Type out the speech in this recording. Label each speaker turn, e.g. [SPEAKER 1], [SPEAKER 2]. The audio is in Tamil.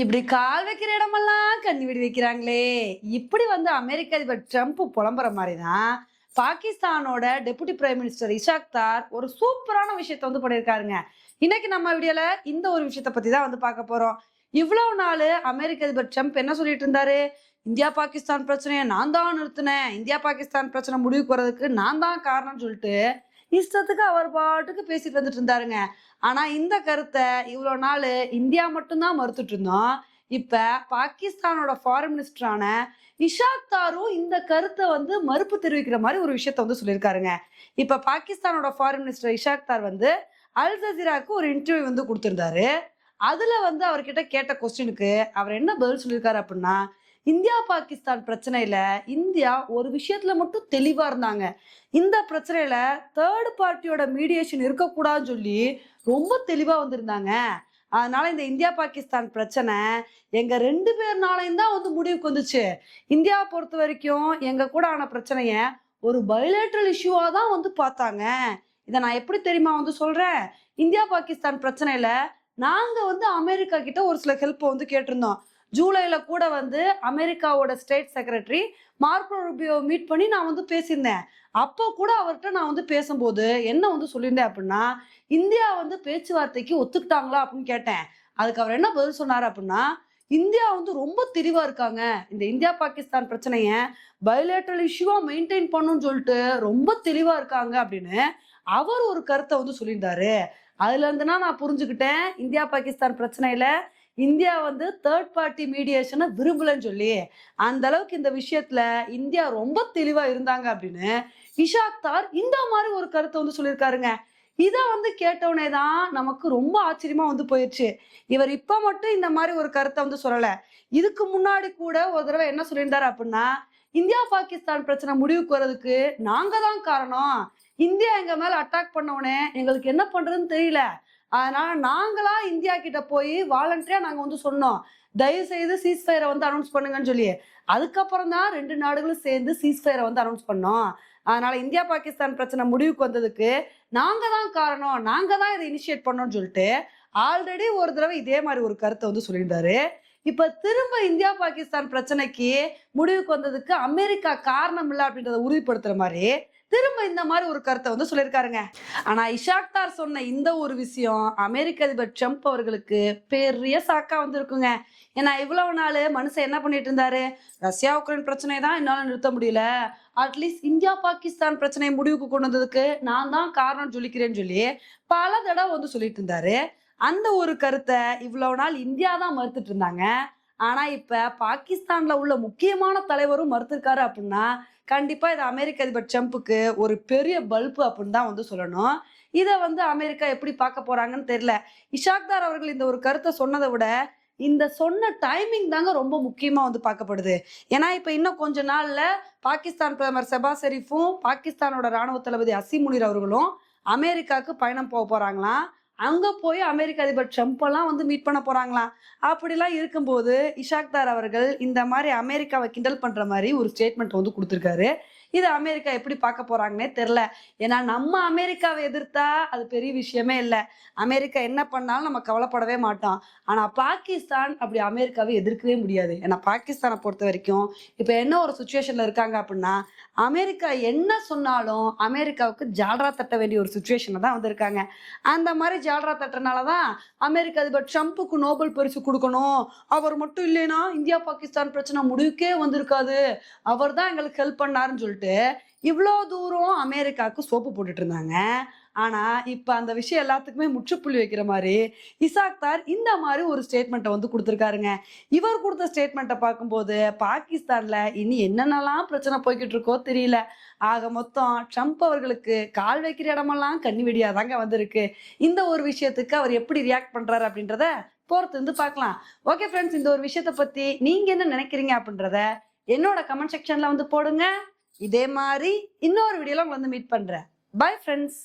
[SPEAKER 1] இப்படி கால் வைக்கிற இடமெல்லாம் கண்ணி வெடி வைக்கிறாங்களே. இப்படி வந்து அமெரிக்க அதிபர் ட்ரம்ப் புலம்புற மாதிரி தான் பாகிஸ்தானோட டெபுட்டி பிரைம் மினிஸ்டர் இஷாக் தார் ஒரு சூப்பரான விஷயத்த வந்து பண்ணியிருக்காருங்க. இன்னைக்கு நம்ம வீடியோல இந்த ஒரு விஷயத்த பத்தி தான் வந்து பார்க்க போறோம். இவ்வளவு நாள் அமெரிக்க அதிபர் ட்ரம்ப் என்ன சொல்லிட்டு இருந்தாரு? இந்தியா பாகிஸ்தான் பிரச்சனையை நான் தான் நிறுத்தினேன். இந்தியா பாகிஸ்தான் பிரச்சனை முடிவுக்கு வரதுக்கு நான் தான் காரணம்னு சொல்லிட்டு இஷ்டத்துக்கு அவர் பாட்டுக்கு பேசிட்டு வந்துட்டு இருந்தாருங்க. ஆனா இந்த கருத்தை இவ்வளோ நாள் இந்தியா மட்டும்தான் மறுத்துட்டு இருந்தோம். இப்ப பாகிஸ்தானோட ஃபாரின் மினிஸ்டரான இஷாக் தாரும் இந்த கருத்தை வந்து மறுப்பு தெரிவிக்கிற மாதிரி ஒரு விஷயத்த வந்து சொல்லியிருக்காருங்க. இப்ப பாகிஸ்தானோட ஃபாரின் மினிஸ்டர் இஷாக் தார் வந்து அல் ஜசீராக்கு ஒரு இன்டர்வியூ வந்து கொடுத்துருந்தாரு. அதுல வந்து அவர்கிட்ட கேட்ட கொஸ்டினுக்கு அவர் என்ன பதில் சொல்லியிருக்காரு அப்படின்னா இந்தியா பாகிஸ்தான் பிரச்சனையில இந்தியா ஒரு விஷயத்துல மட்டும் தெளிவா இருந்தாங்க. இந்த பிரச்சனையில தேர்ட் பார்ட்டியோட மீடியேஷன் இருக்கக்கூடாதுன்னு சொல்லி ரொம்ப தெளிவா வந்திருந்தாங்க. அதனால இந்த இந்தியா பாகிஸ்தான் பிரச்சனை எங்க ரெண்டு பேர்னாலையும் தான் வந்து முடிவுக்கு வந்துச்சு. இந்தியாவை பொறுத்த வரைக்கும் எங்க கூட ஆன பிரச்சனைய ஒரு பயோலேட்ரல் இஷ்யூவா தான் வந்து பார்த்தாங்க. இதை நான் எப்படி தெரியுமா வந்து சொல்றேன்? இந்தியா பாகிஸ்தான் பிரச்சனையில நாங்க வந்து அமெரிக்கா கிட்ட ஒரு சில ஹெல்ப் வந்து கேட்டிருந்தோம். ஜூலைல கூட வந்து அமெரிக்காவோட state secretary Marco Rubio meet பண்ணி நான் வந்து பேசியிருந்தேன். அப்போ கூட அவர்கிட்ட நான் வந்து பேசும்போது என்ன வந்து சொல்லியிருந்தேன் அப்படின்னா இந்தியா வந்து பேச்சுவார்த்தைக்கு ஒத்துக்கிட்டாங்களா? அப்படின்னு கேட்டேன். அதுக்கு அவர் என்ன பதில் சொன்னார் அப்படின்னா இந்தியா வந்து ரொம்ப தெளிவா இருக்காங்க. இந்த இந்தியா பாகிஸ்தான் பிரச்சனைய பயோலேட்டரல் இஷ்யூவா மெயின்டைன் பண்ணுன்னு சொல்லிட்டு ரொம்ப தெளிவா இருக்காங்க அப்படின்னு அவர் ஒரு கருத்தை வந்து சொல்லியிருந்தாரு. அதுல இருந்துனா நான் புரிஞ்சுக்கிட்டேன். இந்தியா பாகிஸ்தான் பிரச்சனையில இந்தியா வந்து தேர்ட் பார்ட்டி மீடியேஷனை விரும்பலன்னு சொல்லி அந்த அளவுக்கு இந்த விஷயத்துல இந்தியா ரொம்ப தெளிவா இருந்தாங்க அப்படின்னு இஷாக் தார் இந்த மாதிரி ஒரு கருத்தை வந்து சொல்லியிருக்காருங்க. இதை வந்து கேட்டவுடனே தான் நமக்கு ரொம்ப ஆச்சரியமா வந்து போயிடுச்சு இவர் இப்ப மட்டும் இந்த மாதிரி ஒரு கருத்தை வந்து சொல்லல. இதுக்கு முன்னாடி கூட ஒரு தடவை என்ன சொல்லியிருந்தாரு அப்படின்னா இந்தியா பாகிஸ்தான் பிரச்சனை முடிவுக்கு வர்றதுக்கு நாங்க தான் காரணம். இந்தியா எங்க மேல அட்டாக் பண்ண எங்களுக்கு என்ன பண்றதுன்னு தெரியல. அதனால நாங்களா இந்தியா கிட்ட போய் வாலண்டரியா நாங்க வந்து சொன்னோம். தயவு செய்து சீஸ்ஃபயரை வந்து அனௌன்ஸ் பண்ணுங்கன்னு சொல்லி. அதுக்கப்புறம் தான் ரெண்டு நாடுகளும் சேர்ந்து சீஸ்ஃபயரை வந்து அனௌன்ஸ் பண்ணோம். அதனால இந்தியா பாகிஸ்தான் பிரச்சனை முடிவுக்கு வந்ததுக்கு நாங்க தான் காரணம். நாங்க தான் இதை இனிஷியேட் பண்ணோம்னு சொல்லிட்டு ஆல்ரெடி ஒரு தடவை இதே மாதிரி ஒரு கருத்தை வந்து சொல்லியிருந்தாரு. இப்ப திரும்ப இந்தியா பாகிஸ்தான் பிரச்சனைக்கு முடிவுக்கு வந்ததுக்கு அமெரிக்கா காரணம் இல்லை அப்படின்றத உறுதிப்படுத்துற மாதிரி திரும்ப இந்த மாதிரி ஒரு கருத்தை வந்து சொல்லியிருக்காருங்க. ஆனா இஷாக்தார் சொன்ன இந்த ஒரு விஷயம் அமெரிக்க அதிபர் ட்ரம்ப் அவர்களுக்கு பெரிய சாக்கா வந்திருக்குங்க. ஏன்னா இவ்வளவு நாள் மனுஷன் என்ன பண்ணிட்டு இருந்தாரு? ரஷ்யா உக்ரைன் பிரச்சனை தான் என்னால நிறுத்த முடியல. அட்லீஸ்ட் இந்தியா பாகிஸ்தான் பிரச்சனையை முடிவுக்கு கொண்டு வந்ததுக்கு நான் தான் காரணம் சொல்லிக்கிறேன்னு சொல்லி பல தடவை வந்து சொல்லிட்டு இருந்தாரு. அந்த ஒரு கருத்தை இவ்வளவு நாள் இந்தியா தான் மறுத்துட்டு இருந்தாங்க. ஆனா இப்ப பாகிஸ்தான்ல உள்ள முக்கியமான தலைவரும் மறுத்திருக்காரு அப்படின்னா கண்டிப்பா இது அமெரிக்க அதிபர் ட்ரம்ப்புக்கு ஒரு பெரிய பல்பு அப்படின்னு தான் வந்து சொல்லணும். இதை வந்து அமெரிக்கா எப்படி பார்க்க போறாங்கன்னு தெரியல. இஷாக்தார் அவர்கள் இந்த ஒரு கருத்தை சொன்னதை விட இந்த சொன்ன டைமிங் தாங்க ரொம்ப முக்கியமா வந்து பார்க்கப்படுது. ஏன்னா இப்ப இன்னும் கொஞ்ச நாள்ல பாகிஸ்தான் பிரதமர் செபா ஷெரீஃபும் பாகிஸ்தானோட ராணுவ தளபதி அசிமுனிர் அவர்களும் அமெரிக்காவுக்கு பயணம் போக போறாங்களாம். அங்கே போய் அமெரிக்க அதிபர் ட்ரம்ப்பெல்லாம் வந்து மீட் பண்ண போகிறாங்களாம் அப்படிலாம் இருக்கும்போது இஷாக்தார் அவர்கள் இந்த மாதிரி அமெரிக்காவை கிண்டல் பண்ணுற மாதிரி ஒரு ஸ்டேட்மெண்ட் வந்து கொடுத்துருக்காரு. இது அமெரிக்கா எப்படி பார்க்க போறாங்கன்னே தெரில ஏன்னா நம்ம அமெரிக்காவை எதிர்த்தா அது பெரிய விஷயமே இல்லை. அமெரிக்கா என்ன பண்ணாலும் நம்ம கவலைப்படவே மாட்டோம். ஆனால் பாகிஸ்தான் அப்படி அமெரிக்காவை எதிர்க்கவே முடியாது. ஏன்னா பாகிஸ்தானை பொறுத்த வரைக்கும் இப்போ என்ன ஒரு சுச்சுவேஷனில் இருக்காங்க அப்படின்னா அமெரிக்கா என்ன சொன்னாலும் அமெரிக்காவுக்கு ஜால்ரா தட்ட வேண்டிய ஒரு சுச்சுவேஷனில் தான் வந்திருக்காங்க. அந்த மாதிரி ஜால்ரா தட்டுறனால தான் அமெரிக்க அதிபர் ட்ரம்ப்புக்கு நோபல் பரிசு கொடுக்கணும். அவர் மட்டும் இல்லைன்னா இந்தியா பாகிஸ்தான் பிரச்சனை முடிவுக்கே வந்திருக்காது. அவர் தான் எங்களுக்கு ஹெல்ப் பண்ணாருன்னு சொல்லிட்டு. இவ்வளோ தூரம் அமெரிக்காவுக்கு சோப்பு போட்டுட்டு இருந்தாங்க. ஆனா இப்ப அந்த விஷயம் எல்லாத்துக்குமே முற்றுப்புள்ளி வைக்கிற மாதிரி இசாக் தார் இந்த மாதிரி ஒரு ஸ்டேட்மெண்ட்டை வந்து கொடுத்துருக்காருங்க. இவர் கொடுத்த ஸ்டேட்மெண்ட்டை பார்க்கும்போது பாகிஸ்தான்ல இனி என்னென்னலாம் பிரச்சனை போய்கிட்டு இருக்கோ தெரியல. ஆக மொத்தம் ட்ரம்ப் அவர்களுக்கு கால் வைக்கிற இடமெல்லாம் கண்ணி வெடியாதாங்க வந்திருக்கு. இந்த ஒரு விஷயத்துக்கு அவர் எப்படி ரியாக்ட் பண்றாரு அப்படின்றத பொறுத்து இருந்து பார்க்கலாம். ஓகே ஃப்ரெண்ட்ஸ் இந்த ஒரு விஷயத்த பத்தி நீங்க என்ன நினைக்கிறீங்க அப்படின்றத என்னோட கமெண்ட் செக்ஷன்ல வந்து போடுங்க. இதே மாதிரி இன்னொரு வீடியோல உங்களை வந்து மீட் பண்றேன். Bye friends